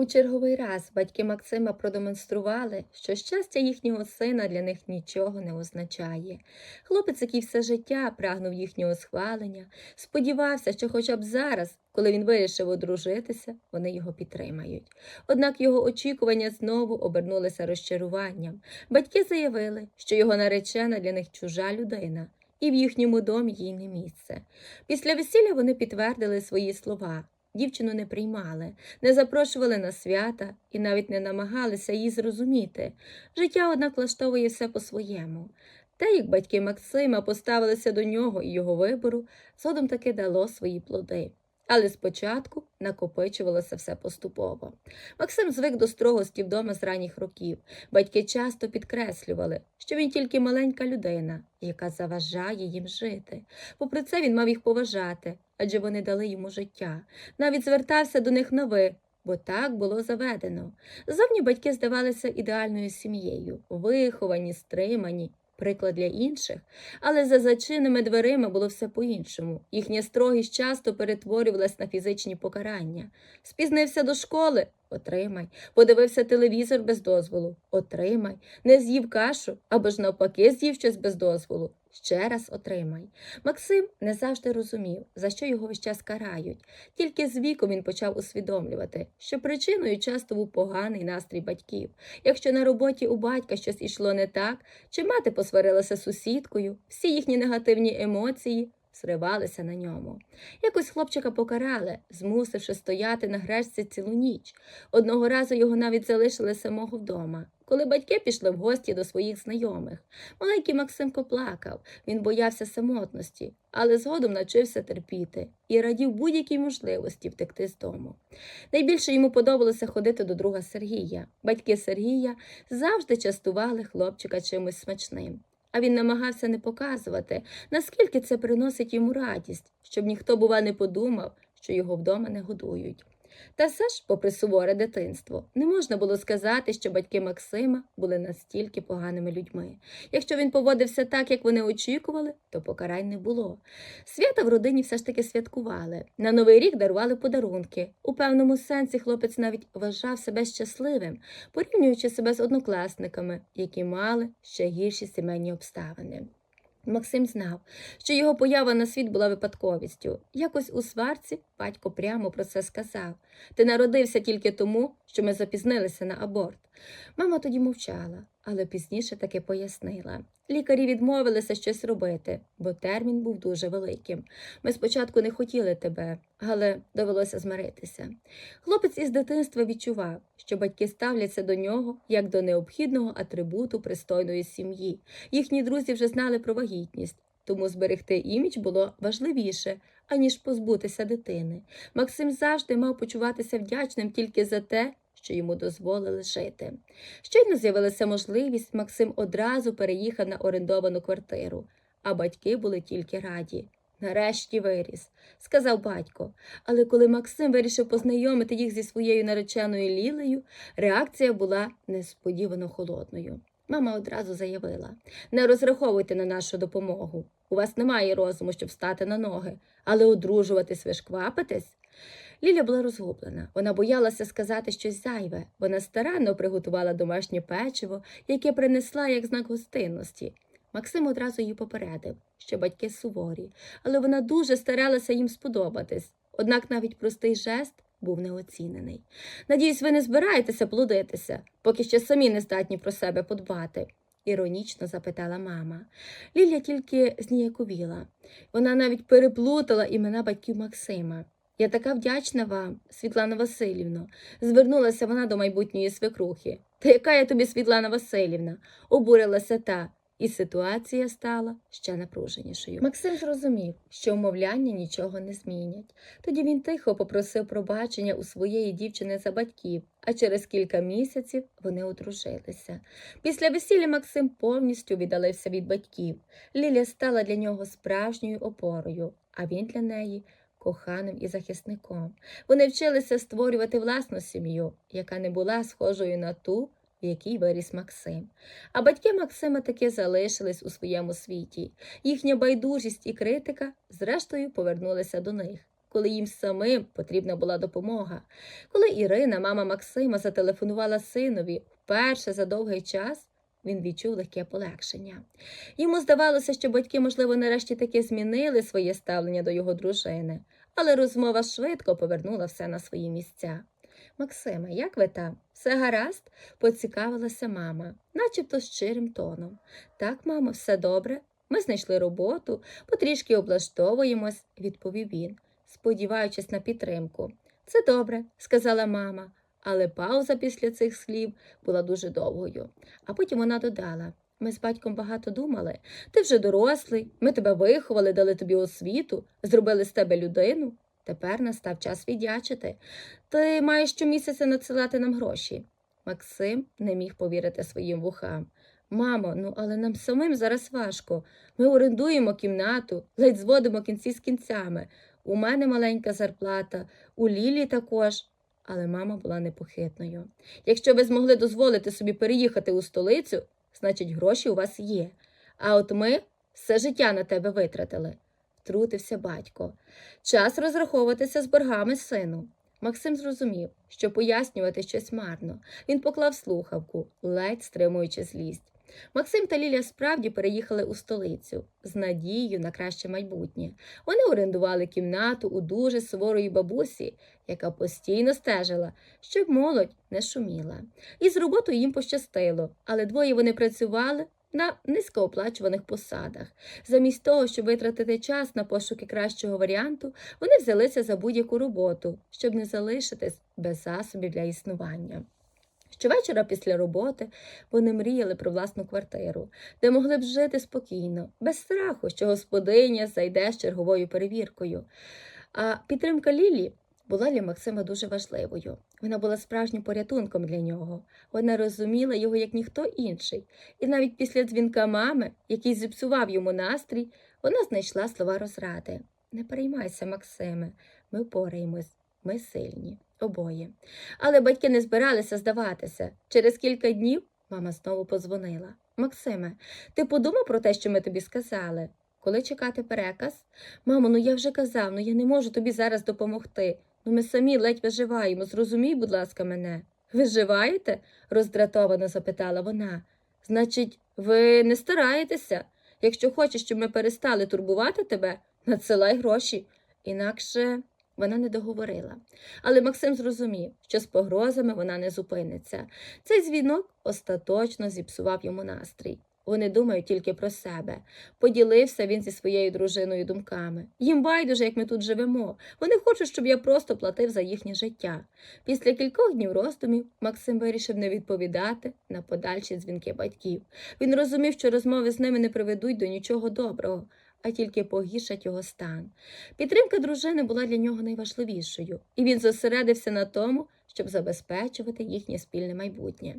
У черговий раз батьки Максима продемонстрували, що щастя їхнього сина для них нічого не означає. Хлопець, який все життя прагнув їхнього схвалення, сподівався, що хоча б зараз, коли він вирішив одружитися, вони його підтримають. Однак його очікування знову обернулися розчаруванням. Батьки заявили, що його наречена для них чужа людина. І в їхньому домі їй не місце. Після весілля вони підтвердили свої слова. Дівчину не приймали, не запрошували на свята і навіть не намагалися її зрозуміти. Життя, однак, влаштовує все по-своєму. Те, як батьки Максима поставилися до нього і його вибору, згодом таки дало свої плоди. Але спочатку накопичувалося все поступово. Максим звик до строгості вдома з ранніх років. Батьки часто підкреслювали, що він тільки маленька людина, яка заважає їм жити. Попри це він мав їх поважати, адже вони дали йому життя. Навіть звертався до них на ви, бо так було заведено. Зовні батьки здавалися ідеальною сім'єю, виховані, стримані. Приклад для інших, але за зачиненими дверима було все по-іншому. Їхня строгість часто перетворювалась на фізичні покарання. Спізнився до школи отримай. Подивився телевізор без дозволу отримай. Не з'їв кашу або ж навпаки з'їв щось без дозволу. Ще раз отримай. Максим не завжди розумів, за що його весь час карають. Тільки з віком він почав усвідомлювати, що причиною часто був поганий настрій батьків. Якщо на роботі у батька щось ішло не так, чи мати посварилася з сусідкою, всі їхні негативні емоції зривалися на ньому. Якось хлопчика покарали, змусивши стояти на грешці цілу ніч. Одного разу його навіть залишили самого вдома. Коли батьки пішли в гості до своїх знайомих, маленький Максимко плакав, він боявся самотності, але згодом навчився терпіти і радів будь-якій можливості втекти з дому. Найбільше йому подобалося ходити до друга Сергія. Батьки Сергія завжди частували хлопчика чимось смачним. А він намагався не показувати, наскільки це приносить йому радість, щоб ніхто, бува, не подумав, що його вдома не годують. Та все ж, попри суворе дитинство, не можна було сказати, що батьки Максима були настільки поганими людьми. Якщо він поводився так, як вони очікували, то покарань не було. Свята в родині все ж таки святкували. На Новий рік дарували подарунки. У певному сенсі хлопець навіть вважав себе щасливим, порівнюючи себе з однокласниками, які мали ще гірші сімейні обставини. Максим знав, що його поява на світ була випадковістю. Якось у сварці батько прямо про це сказав. Ти народився тільки тому, що ми запізнилися на аборт. Мама тоді мовчала, але пізніше таки пояснила. Лікарі відмовилися щось робити, бо термін був дуже великим. Ми спочатку не хотіли тебе, але довелося змиритися. Хлопець із дитинства відчував, що батьки ставляться до нього як до необхідного атрибуту пристойної сім'ї. Їхні друзі вже знали про вагітність, тому зберегти імідж було важливіше, аніж позбутися дитини. Максим завжди мав почуватися вдячним тільки за те, що йому дозволили жити. Щойно з'явилася можливість, Максим одразу переїхав на орендовану квартиру, а батьки були тільки раді. Нарешті виріс, сказав батько. Але коли Максим вирішив познайомити їх зі своєю нареченою Лілею, реакція була несподівано холодною. Мама одразу заявила: не розраховуйте на нашу допомогу. У вас немає розуму, щоб стати на ноги, але одружуватись ви ж квапитесь. Ліля була розгублена. Вона боялася сказати щось зайве. Вона старанно приготувала домашнє печиво, яке принесла як знак гостинності. Максим одразу її попередив, що батьки суворі, але вона дуже старалася їм сподобатись. Однак навіть простий жест був неоцінений. Надіюсь, ви не збираєтеся плодитися, поки ще самі не здатні про себе подбати. Іронічно запитала мама. Лілія тільки зніяковіла. Вона навіть переплутала імена батьків Максима. Я така вдячна вам, Світлана Васильівно, звернулася вона до майбутньої свекрухи. Та яка я тобі, Світлана Васильівна? обурилася та, і ситуація стала ще напруженішою. Максим зрозумів, що умовляння нічого не змінять. Тоді він тихо попросив пробачення у своєї дівчини за батьків, а через кілька місяців вони одружилися. Після весілля Максим повністю віддалився від батьків. Ліля стала для нього справжньою опорою, а він для неї коханим і захисником. Вони вчилися створювати власну сім'ю, яка не була схожою на ту, в якій виріс Максим. А батьки Максима таки залишились у своєму світі. Їхня байдужість і критика, зрештою, повернулися до них. коли їм самим потрібна була допомога. Коли Ірина, мама Максима, зателефонувала синові вперше за довгий час, він відчув легке полегшення. Йому здавалося, що батьки, можливо, нарешті таки змінили своє ставлення до його дружини, але розмова швидко повернула все на свої місця. Максиме, як ви там? Все гаразд? поцікавилася мама, начебто щирим тоном. Так, мамо, все добре. Ми знайшли роботу, потрішки облаштовуємось, відповів він, сподіваючись на підтримку. Це добре, сказала мама, але пауза після цих слів була дуже довгою. А потім вона додала ми з батьком багато думали. Ти вже дорослий, ми тебе виховали, дали тобі освіту, зробили з тебе людину. Тепер настав час віддячити. Ти маєш щомісяця надсилати нам гроші. Максим не міг повірити своїм вухам. Мамо, ну але нам самим зараз важко. Ми орендуємо кімнату, ледь зводимо кінці з кінцями. У мене маленька зарплата, у Лілі також. Але мама була непохитною. Якщо ви змогли дозволити собі переїхати у столицю, значить, гроші у вас є. А от ми все життя на тебе витратили, втрутився батько. Час розраховуватися з боргами сину. Максим зрозумів, що пояснювати щось марно. Він поклав слухавку, ледь стримуючи злість. Максим та Ліля справді переїхали у столицю з надією на краще майбутнє. Вони орендували кімнату у дуже суворої бабусі, яка постійно стежила, щоб молодь не шуміла. І з роботою їм пощастило, але двоє вони працювали на низькооплачуваних посадах. Замість того, щоб витратити час на пошуки кращого варіанту, вони взялися за будь-яку роботу, щоб не залишитись без засобів для існування. Щовечора після роботи вони мріяли про власну квартиру, де могли б жити спокійно, без страху, що господиня зайде з черговою перевіркою. А підтримка Лілі була для Максима дуже важливою. Вона була справжнім порятунком для нього. Вона розуміла його як ніхто інший, і навіть після дзвінка мами, який зіпсував йому настрій, вона знайшла слова розради. Не переймайся, Максиме, ми впораємось, ми сильні, обоє. Але батьки не збиралися здаватися. Через кілька днів мама знову подзвонила. Максиме, ти подумав про те, що ми тобі сказали? Коли чекати переказ? Мамо, ну я вже казав, ну я не можу тобі зараз допомогти. Ну ми самі ледь виживаємо. Зрозумій, будь ласка, мене. Виживаєте? роздратовано запитала вона. Значить, ви не стараєтеся? Якщо хочеш, щоб ми перестали турбувати тебе, надсилай гроші. Інакше вона не договорила. Але Максим зрозумів, що з погрозами вона не зупиниться. Цей дзвінок остаточно зіпсував йому настрій. Вони думають тільки про себе. Поділився він зі своєю дружиною думками. Їм байдуже, як ми тут живемо. Вони хочуть, щоб я просто платив за їхнє життя. Після кількох днів роздумів Максим вирішив не відповідати на подальші дзвінки батьків. Він розумів, що розмови з ними не приведуть до нічого доброго, а тільки погіршать його стан. Підтримка дружини була для нього найважливішою, і він зосередився на тому, щоб забезпечувати їхнє спільне майбутнє.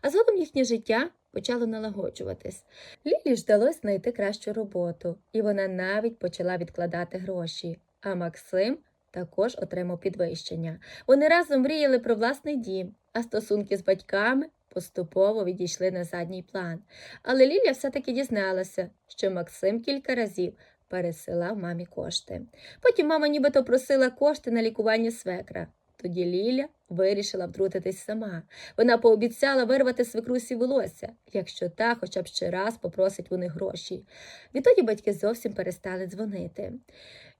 А згодом їхнє життя почало налагоджуватись. Лілі ж вдалося знайти кращу роботу, і вона навіть почала відкладати гроші. А Максим також отримав підвищення. Вони разом мріяли про власний дім, а стосунки з батьками поступово відійшли на задній план. Але Лілія все-таки дізналася, що Максим кілька разів пересилав мамі кошти. Потім мама нібито просила кошти на лікування свекра. Тоді Ліля вирішила втрутитись сама. Вона пообіцяла вирвати свекрусі волосся, якщо та хоча б ще раз попросить у гроші. Відтоді батьки зовсім перестали дзвонити.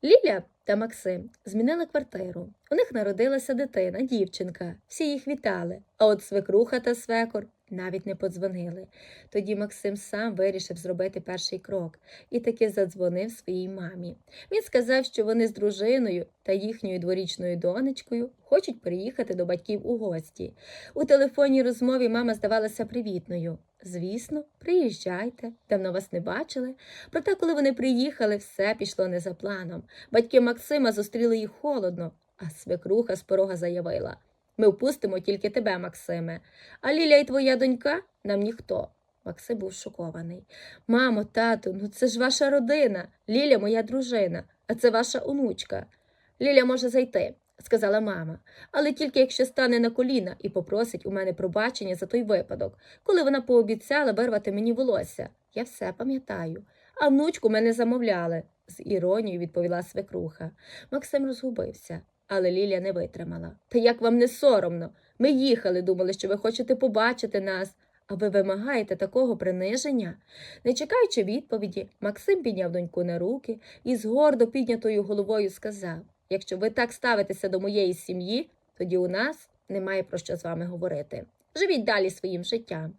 Ліля та Максим змінили квартиру. У них народилася дитина, дівчинка. Всі їх вітали, а от свекруха та свекор навіть не подзвонили. Тоді Максим сам вирішив зробити перший крок і таки задзвонив своїй мамі. Він сказав, що вони з дружиною та їхньою дворічною донечкою хочуть приїхати до батьків у гості. У телефонній розмові мама здавалася привітною. Звісно, приїжджайте, давно вас не бачили. Проте, коли вони приїхали, все пішло не за планом. Батьки Максима зустріли їх холодно, а свекруха з порога заявила ми впустимо тільки тебе, Максиме, а Ліля і твоя донька нам ніхто. Максим був шокований. Мамо, тату, ну це ж ваша родина. Ліля моя дружина, а це ваша онучка. Ліля може зайти, сказала мама, але тільки якщо стане на коліна і попросить у мене пробачення за той випадок, коли вона пообіцяла вирвати мені волосся. Я все пам'ятаю. А внучку мене замовляли. з іронією відповіла свекруха. Максим розгубився, але Лілія не витримала. Та як вам не соромно? Ми їхали, думали, що ви хочете побачити нас, а ви вимагаєте такого приниження? Не чекаючи відповіді, Максим підняв доньку на руки і з гордо піднятою головою сказав Якщо ви так ставитеся до моєї сім'ї, тоді у нас немає про що з вами говорити. Живіть далі своїм життям.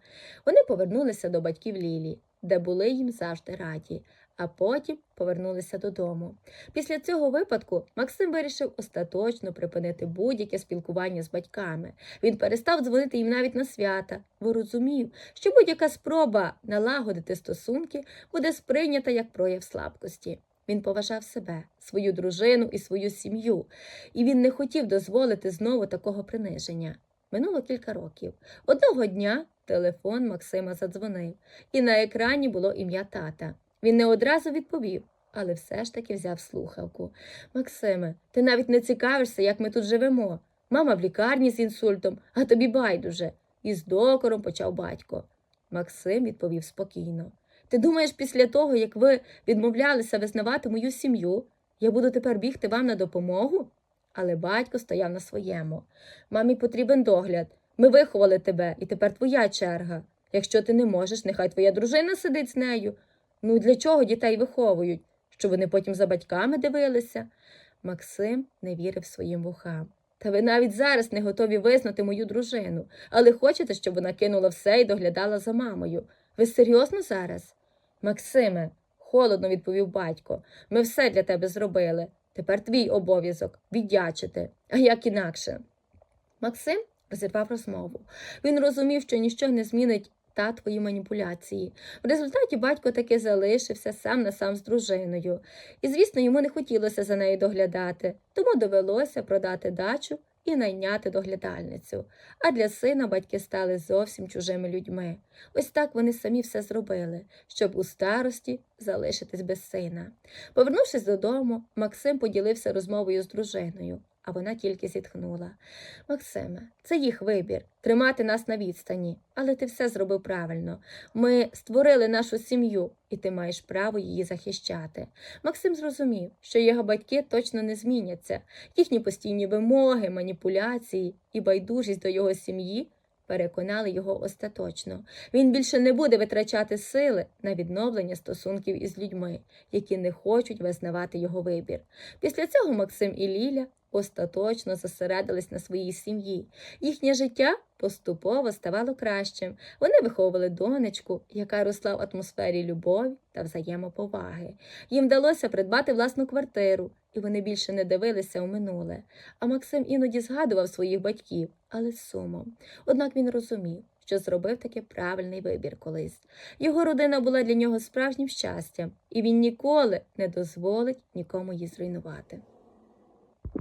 Вони повернулися до батьків Лілі, де були їм завжди раді, а потім повернулися додому. Після цього випадку Максим вирішив остаточно припинити будь-яке спілкування з батьками. Він перестав дзвонити їм навіть на свята, бо розумів, що будь-яка спроба налагодити стосунки буде сприйнята як прояв слабкості. Він поважав себе, свою дружину і свою сім'ю, і він не хотів дозволити знову такого приниження. Минуло кілька років. Одного дня телефон Максима задзвонив, і на екрані було ім'я тата. Він не одразу відповів, але все ж таки взяв слухавку. Максиме, ти навіть не цікавишся, як ми тут живемо. Мама в лікарні з інсультом, а тобі байдуже. І з докором почав батько. Максим відповів спокійно. Ти думаєш, після того, як ви відмовлялися визнавати мою сім'ю, я буду тепер бігти вам на допомогу? Але батько стояв на своєму. Мамі потрібен догляд. Ми виховали тебе, і тепер твоя черга. Якщо ти не можеш, нехай твоя дружина сидить з нею. Ну для чого дітей виховують? Що вони потім за батьками дивилися? Максим не вірив своїм вухам. Та ви навіть зараз не готові визнати мою дружину, але хочете, щоб вона кинула все і доглядала за мамою. Ви серйозно зараз? Максиме, холодно відповів батько, ми все для тебе зробили. Тепер твій обов'язок віддячити, а як інакше. Максим розірвав розмову. Він розумів, що ніщо не змінить татової маніпуляції. В результаті батько таки залишився сам на сам з дружиною. І, звісно, йому не хотілося за нею доглядати, тому довелося продати дачу і найняти доглядальницю. А для сина батьки стали зовсім чужими людьми. Ось так вони самі все зробили, щоб у старості залишитись без сина. Повернувшись додому, Максим поділився розмовою з дружиною, а вона тільки зітхнула. Максиме, це їх вибір тримати нас на відстані, але ти все зробив правильно. Ми створили нашу сім'ю, і ти маєш право її захищати. Максим зрозумів, що його батьки точно не зміняться. Їхні постійні вимоги, маніпуляції і байдужість до його сім'ї переконали його остаточно. Він більше не буде витрачати сили на відновлення стосунків із людьми, які не хочуть визнавати його вибір. Після цього Максим і Ліля остаточно зосередились на своїй сім'ї. Їхнє життя поступово ставало кращим. Вони виховували донечку, яка росла в атмосфері любові та взаємоповаги. Їм вдалося придбати власну квартиру, і вони більше не дивилися у минуле. А Максим іноді згадував своїх батьків, але з сумом. Однак він розумів, що зробив таки правильний вибір колись. Його родина була для нього справжнім щастям, і він ніколи не дозволить нікому її зруйнувати.